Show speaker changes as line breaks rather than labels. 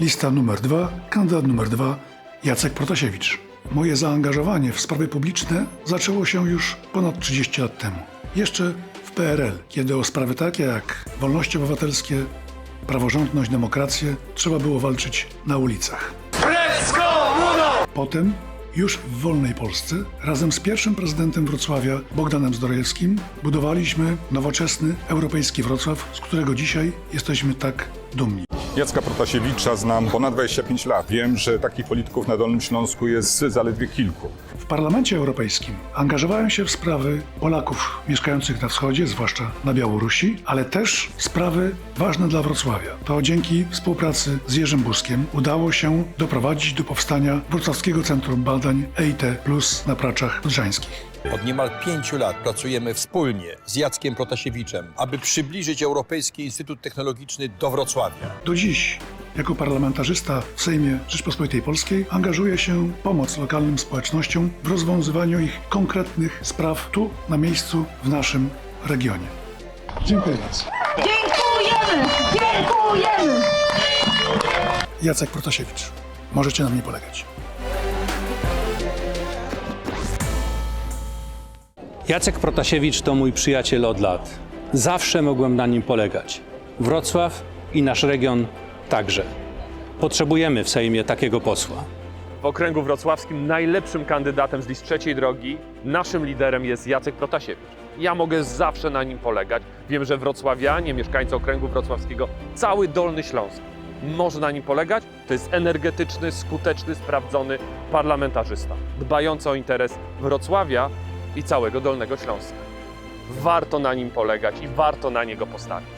Lista numer dwa, kandydat numer dwa, Jacek Protasiewicz. Moje zaangażowanie w sprawy publiczne zaczęło się już ponad 30 lat temu. Jeszcze w PRL, kiedy o sprawy takie jak wolności obywatelskie, praworządność, demokrację trzeba było walczyć na ulicach. Potem, już w wolnej Polsce, razem z pierwszym prezydentem Wrocławia, Bogdanem Zdrojewskim, budowaliśmy nowoczesny europejski Wrocław, z którego dzisiaj jesteśmy tak dumni.
Jacka Protasiewicza znam ponad 25 lat. Wiem, że takich polityków na Dolnym Śląsku jest zaledwie kilku.
W Parlamencie Europejskim angażowałem się w sprawy Polaków mieszkających na wschodzie, zwłaszcza na Białorusi, ale też sprawy ważne dla Wrocławia. To dzięki współpracy z Jerzym Buskiem udało się doprowadzić do powstania Wrocławskiego Centrum Badań EIT Plus na Praczach Odrzańskich.
Od niemal pięciu lat pracujemy wspólnie z Jackiem Protasiewiczem, aby przybliżyć Europejski Instytut Technologiczny do Wrocławia.
Do dziś, jako parlamentarzysta w Sejmie Rzeczpospolitej Polskiej, angażuję się w pomoc lokalnym społecznościom w rozwiązywaniu ich konkretnych spraw tu, na miejscu, w naszym regionie. Dziękuję bardzo.
Dziękujemy! Dziękujemy!
Jacek Protasiewicz. Możecie na mnie polegać.
Jacek Protasiewicz to mój przyjaciel od lat. Zawsze mogłem na nim polegać. Wrocław i nasz region także. Potrzebujemy w Sejmie takiego posła.
W okręgu wrocławskim najlepszym kandydatem z list trzeciej drogi, naszym liderem jest Jacek Protasiewicz. Ja mogę zawsze na nim polegać. Wiem, że wrocławianie, mieszkańcy okręgu wrocławskiego, cały Dolny Śląsk może na nim polegać. To jest energetyczny, skuteczny, sprawdzony parlamentarzysta, dbający o interes Wrocławia i całego Dolnego Śląska. Warto na nim polegać i warto na niego postawić.